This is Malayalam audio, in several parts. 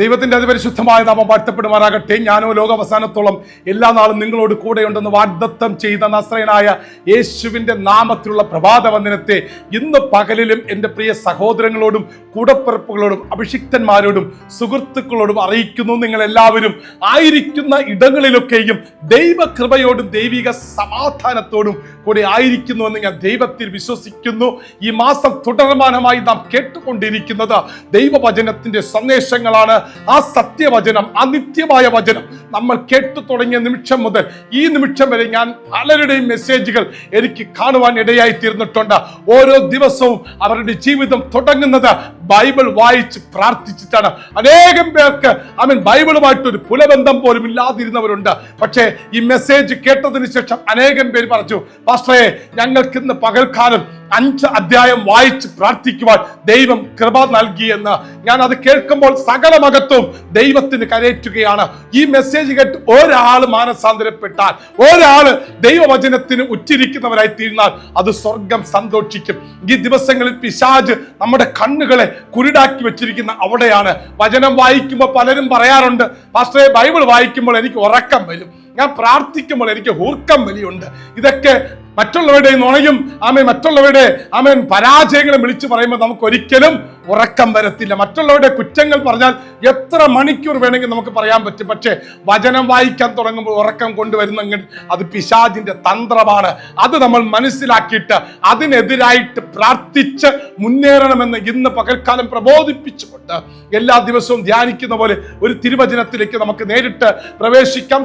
ദൈവത്തിന്റെ അതിപരിശുദ്ധമായ നാമം വാഴ്ത്തപ്പെടുമാറാകട്ടെ. ഞാനോ ലോകാവസാനത്തോളം എല്ലാ നാളും നിങ്ങളോട് കൂടെയുണ്ടെന്ന് വാഗ്ദത്തം ചെയ്ത നസ്രയനായ യേശുവിന്റെ നാമത്തിലുള്ള പ്രഭാത വന്ദനത്തെ ഇന്ന് പകലിലും എന്റെ പ്രിയ സഹോദരങ്ങളോടും കൂടപ്പിറപ്പുകളോടും അഭിഷിക്തന്മാരോടും സുഹൃത്തുക്കളോടും അറിയിക്കുന്നു. നിങ്ങൾ എല്ലാവരും ആയിരിക്കുന്ന ഇടങ്ങളിലൊക്കെയും ദൈവകൃപയോടും ദൈവിക സമാധാനത്തോടും കൂടെ ആയിരിക്കുന്നുവെന്ന് ഞാൻ ദൈവത്തിൽ വിശ്വസിക്കുന്നു. ഈ മാസം തുടർമാനമായി നാം കേട്ടുകൊണ്ടിരിക്കുന്നത് ദൈവവചനത്തിന്റെ സന്ദേശങ്ങളാണ്. ആ സത്യവചനം ആ നിത്യമായ വചനം നമ്മൾ കേട്ടു തുടങ്ങിയ നിമിഷം മുതൽ ഈ നിമിഷം വരെ ഞാൻ പലരുടെയും മെസ്സേജുകൾ എനിക്ക് കാണുവാൻ ഇടയായി തീർന്നിട്ടുണ്ട് ഓരോ ദിവസവും അവരുടെ ജീവിതം തുടങ്ങുന്നത് ബൈബിൾ വായിച്ച് പ്രാർത്ഥിച്ചിട്ടാണ്. അനേകം പേർക്ക് അവൻ ബൈബിളുമായിട്ട് ഒരു പുലബന്ധം പോലും ഇല്ലാതിരുന്നവരുണ്ട്. പക്ഷേ ഈ മെസ്സേജ് കേട്ടതിന് ശേഷം അനേകം പേര് പറഞ്ഞു പാസ്റ്ററേ ഞങ്ങൾക്ക് ഇന്ന് പകൽക്കാലം അഞ്ച് അധ്യായം വായിച്ച് പ്രാർത്ഥിക്കുവാൻ ദൈവം കൃപ നൽകി എന്ന്. ഞാൻ അത് കേൾക്കുമ്പോൾ സകല മകത്വം ദൈവത്തിന് കരയറ്റുകയാണ്. ഈ മെസ്സേജ് കേട്ട് ഒരാൾ മാനസാന്തരപ്പെട്ടാൽ ഒരാൾ ദൈവവചനത്തിന് ഉച്ചിരിക്കുന്നവരായി തീർന്നാൽ അത് സ്വർഗം സന്തോഷിക്കും. ഈ ദിവസങ്ങളിൽ പിശാജ് നമ്മുടെ കണ്ണുകളെ കുരുടാക്കി വെച്ചിരിക്കുന്ന അവിടെയാണ്. വചനം വായിക്കുമ്പോൾ പലരും പറയാറുണ്ട് പാസ്റ്ററെ ബൈബിൾ വായിക്കുമ്പോൾ എനിക്ക് ഉറക്കം വരും. ഞാൻ പ്രാർത്ഥിക്കുമ്പോൾ എനിക്ക് ഹൂർക്കം വലിയുണ്ട് ഇതൊക്കെ മറ്റുള്ളവരുടെ നുണയും ആമേൻ. മറ്റുള്ളവരുടെ ആമേൻ പരാജയങ്ങളെ വിളിച്ചു പറയുമ്പോൾ നമുക്ക് ഒരിക്കലും ഉറക്കം വരത്തില്ല. മറ്റുള്ളവരുടെ കുറ്റങ്ങൾ പറഞ്ഞാൽ എത്ര മണിക്കൂർ വേണമെങ്കിൽ നമുക്ക് പറയാൻ പറ്റും. പക്ഷേ വചനം വായിക്കാൻ തുടങ്ങുമ്പോൾ ഉറക്കം കൊണ്ടുവരുന്നെങ്കിൽ അത് പിശാജിന്റെ തന്ത്രമാണ്. അത് നമ്മൾ മനസ്സിലാക്കിയിട്ട് അതിനെതിരായിട്ട് പ്രാർത്ഥിച്ച് മുന്നേറണമെന്ന് ഇന്ന് പകൽക്കാലം പ്രബോധിപ്പിച്ചുകൊണ്ട് എല്ലാ ദിവസവും ധ്യാനിക്കുന്ന പോലെ ഒരു തിരുവചനത്തിലേക്ക് നമുക്ക് നേരിട്ട് പ്രവേശിക്കാം.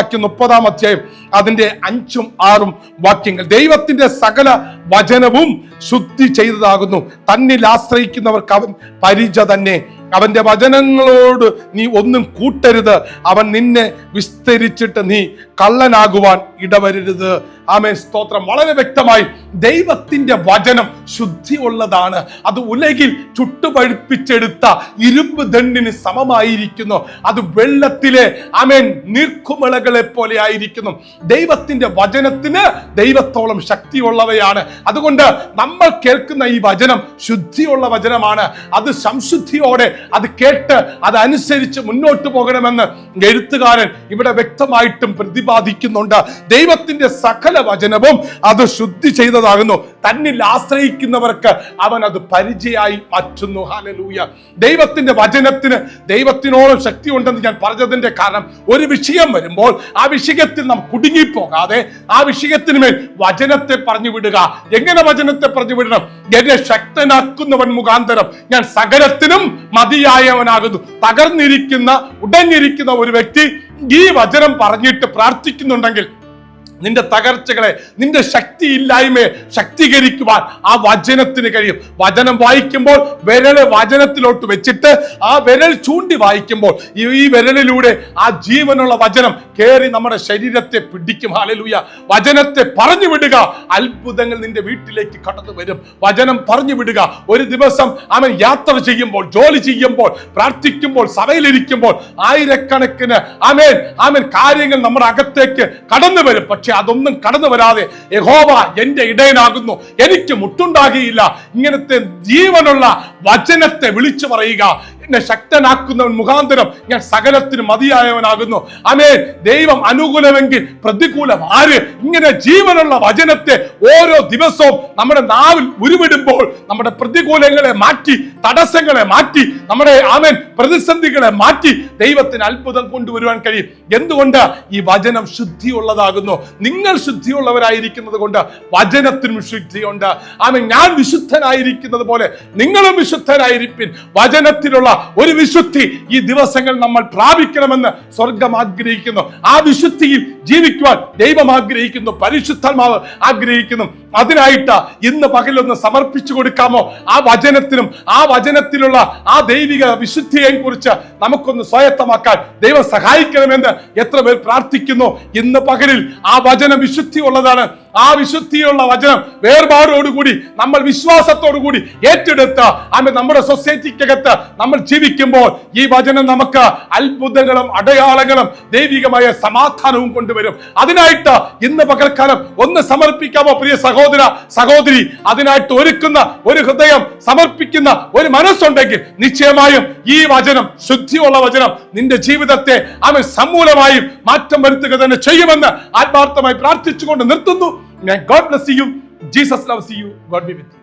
സദൃശ്യവാക്യം മുപ്പതാം അധ്യായം അതിന്റെ അഞ്ചും ആറും വാക്യങ്ങൾ. ദൈവത്തിന്റെ സകല വചനവും ശുദ്ധി ചെയ്തതാകുന്നു. തന്നിൽ ആശ്രയിക്കുന്നവർക്ക് അവൻ പരിച തന്നെ. അവന്റെ വചനങ്ങളോട് നീ ഒന്നും കൂട്ടരുത്. അവൻ നിന്നെ വിസ്തരിച്ചിട്ട് നീ കള്ളനാകുവാൻ ഇടവരരുത്. ആമേ സ്തോത്രം. വളരെ വ്യക്തമായി ദൈവത്തിന്റെ വചനം ശുദ്ധി ഉള്ളതാണ് അത് ഉലകിൽ ചുട്ടുപഴുപ്പിച്ചെടുത്ത ഇരുമ്പ് ദണ്ണിന് സമമായിരിക്കുന്നു. അത് വെള്ളത്തിലെ ആമേൻ നീർക്കുമിളകളെ പോലെ ആയിരിക്കുന്നു. ദൈവത്തിന്റെ വചനത്തിന് ദൈവത്തോളം ശക്തിയുള്ളവയാണ്. അതുകൊണ്ട് നമ്മൾ കേൾക്കുന്ന ഈ വചനം ശുദ്ധിയുള്ള വചനമാണ്. അത് സംശുദ്ധിയോടെ അത് കേട്ട് അതനുസരിച്ച് മുന്നോട്ട് പോകണമെന്ന് എഴുത്തുകാരൻ ഇവിടെ വ്യക്തമായിട്ടും പ്രതിപാദിക്കുന്നുണ്ട്. ദൈവത്തിന്റെ സകല വചനവും അത് ശുദ്ധി ചെയ്തതാകുന്നു. തന്നിൽ ആശ്രയിക്കുന്നവർക്ക് അവൻ അത് പരിചയമായി മാറ്റുന്നു. ഹാലലൂയ ദൈവത്തിന്റെ വചനത്തിന് ദൈവത്തിനോളം ശക്തി ഉണ്ടെന്ന് ഞാൻ പറഞ്ഞതിന്റെ കാരണം ഒരു വിഷയം വരുമ്പോൾ ആ വിഷയത്തിൽ നാം കുടുങ്ങിപ്പോകാതെ ആ വിഷയത്തിന് മേൽ വചനത്തെ പറഞ്ഞു വിടുക. എങ്ങനെ വചനത്തെ പറഞ്ഞു വിടണം? എന്നെ ശക്തനാക്കുന്നവൻ മുഖാന്തരം ഞാൻ സകലത്തിനും മതിയായവനാകുന്നു. തകർന്നിരിക്കുന്ന ഉടഞ്ഞിരിക്കുന്ന ഒരു വ്യക്തി ഈ വചനം പറഞ്ഞിട്ട് പ്രാർത്ഥിക്കുന്നുണ്ടെങ്കിൽ നിന്റെ തകർച്ചകളെ നിന്റെ ശക്തി ഇല്ലായ്മയെ ശക്തീകരിക്കുവാൻ ആ വചനത്തിന് കഴിയും. വചനം വായിക്കുമ്പോൾ വിരൽ വചനത്തിലോട്ട് വെച്ചിട്ട് ആ വിരൽ ചൂണ്ടി വായിക്കുമ്പോൾ ഈ വിരലിലൂടെ ആ ജീവനുള്ള വചനം കയറി നമ്മുടെ ശരീരത്തെ പിടിക്കും. ഹാലലൂയ വചനത്തെ പറഞ്ഞു വിടുക. അത്ഭുതങ്ങൾ നിന്റെ വീട്ടിലേക്ക് കടന്നു വരും. വചനം പറഞ്ഞു വിടുക. ഒരു ദിവസം അവൻ യാത്ര ചെയ്യുമ്പോൾ ജോലി ചെയ്യുമ്പോൾ പ്രാർത്ഥിക്കുമ്പോൾ സഭയിലിരിക്കുമ്പോൾ ആയിരക്കണക്കിന് ആമേൻ ആമേൻ കാര്യങ്ങൾ നമ്മുടെ അകത്തേക്ക് കടന്നു വരും. അതൊന്നും കടന്നു വരാതെ യഹോവ എന്റെ ഇടയനാകുന്നു. എനിക്ക് മുട്ടുണ്ടാകിയില്ല. ഇങ്ങനത്തെ ജീവനുള്ള വചനത്തെ വിളിച്ചു പറയുക. എന്നെ ശക്തനാക്കുന്നവൻ മുഖാന്തരം ഞാൻ സകലത്തിന് മതിയായവനാകുന്നു. അമേ ദൈവം അനുകൂലമെങ്കിൽ പ്രതികൂലം ആര്? ഇങ്ങനെ ജീവനുള്ള വചനത്തെ ഓരോ ദിവസവും നമ്മുടെ നാവിൽ ഉരുവിടുമ്പോൾ നമ്മുടെ പ്രതികൂലങ്ങളെ മാറ്റി തടസ്സങ്ങളെ മാറ്റി നമ്മുടെ ആമേൻ പ്രതിസന്ധികളെ മാറ്റി ദൈവത്തിന് അത്ഭുതം കൊണ്ടുവരുവാൻ കഴിയും. എന്തുകൊണ്ട്? ഈ വചനം ശുദ്ധിയുള്ളതാകുന്നു. നിങ്ങൾ ശുദ്ധിയുള്ളവരായിരിക്കുന്നത് കൊണ്ട് വചനത്തിനും ശുദ്ധിയുണ്ട്. ആമേൻ ഞാൻ വിശുദ്ധനായിരിക്കുന്നത് പോലെ നിങ്ങളും വിശുദ്ധരായിരിപ്പിൻ. വചനത്തിലുള്ള ഒരു വിശുദ്ധി ഈ ദിവസങ്ങൾ നമ്മൾ പ്രാപിക്കണമെന്ന് സ്വർഗം ആഗ്രഹിക്കുന്നു. ആ വിശുദ്ധിയിൽ ജീവിക്കുവാൻ ദൈവം ആഗ്രഹിക്കുന്നു പരിശുദ്ധാത്മാവ് ആഗ്രഹിക്കുന്നു. അതിനായിട്ട് ഇന്ന് പകലൊന്ന് സമർപ്പിച്ചു കൊടുക്കാമോ? ആ വചനത്തിനും ആ വചനത്തിലുള്ള ആ ദൈവിക വിശുദ്ധിയെയും കുറിച്ച് നമുക്കൊന്ന് സ്വായത്തമാക്കാൻ ദൈവം സഹായിക്കണമെന്ന് എത്ര പേർ പ്രാർത്ഥിക്കുന്നു. ഇന്ന് പകലിൽ ആ വചന വിശുദ്ധി ഉള്ളതാണ്. ആ വിശുദ്ധിയുള്ള വചനം വേർപാടോടുകൂടി നമ്മൾ വിശ്വാസത്തോടുകൂടി ഏറ്റെടുത്ത് അന്ന് നമ്മുടെ സൊസൈറ്റിക്കകത്ത് നമ്മൾ ജീവിക്കുമ്പോൾ ഈ വചനം നമുക്ക് അത്ഭുതങ്ങളും അടയാളങ്ങളും ദൈവികമായ സമാധാനവും കൊണ്ടുവരും. അതിനായിട്ട് ഇന്ന് പകൽക്കാലം ഒന്ന് സമർപ്പിക്കാമോ പ്രിയ സഹോദരൻ സഹോദര സഹോദരി അതിനായിട്ട് ഒരുക്കുന്ന ഒരു ഹൃദയം സമർപ്പിക്കുന്ന ഒരു മനസ്സുണ്ടെങ്കിൽ നിശ്ചയമായും ഈ വചനം ശുദ്ധിയുള്ള വചനം നിന്റെ ജീവിതത്തെ അവൻ സമൂലമായും മാറ്റം വരുത്തുക തന്നെ ചെയ്യുമെന്ന് ആത്മാർത്ഥമായി പ്രാർത്ഥിച്ചുകൊണ്ട് നിർത്തുന്നു. ഞാൻ God bless you Jesus loves you God be with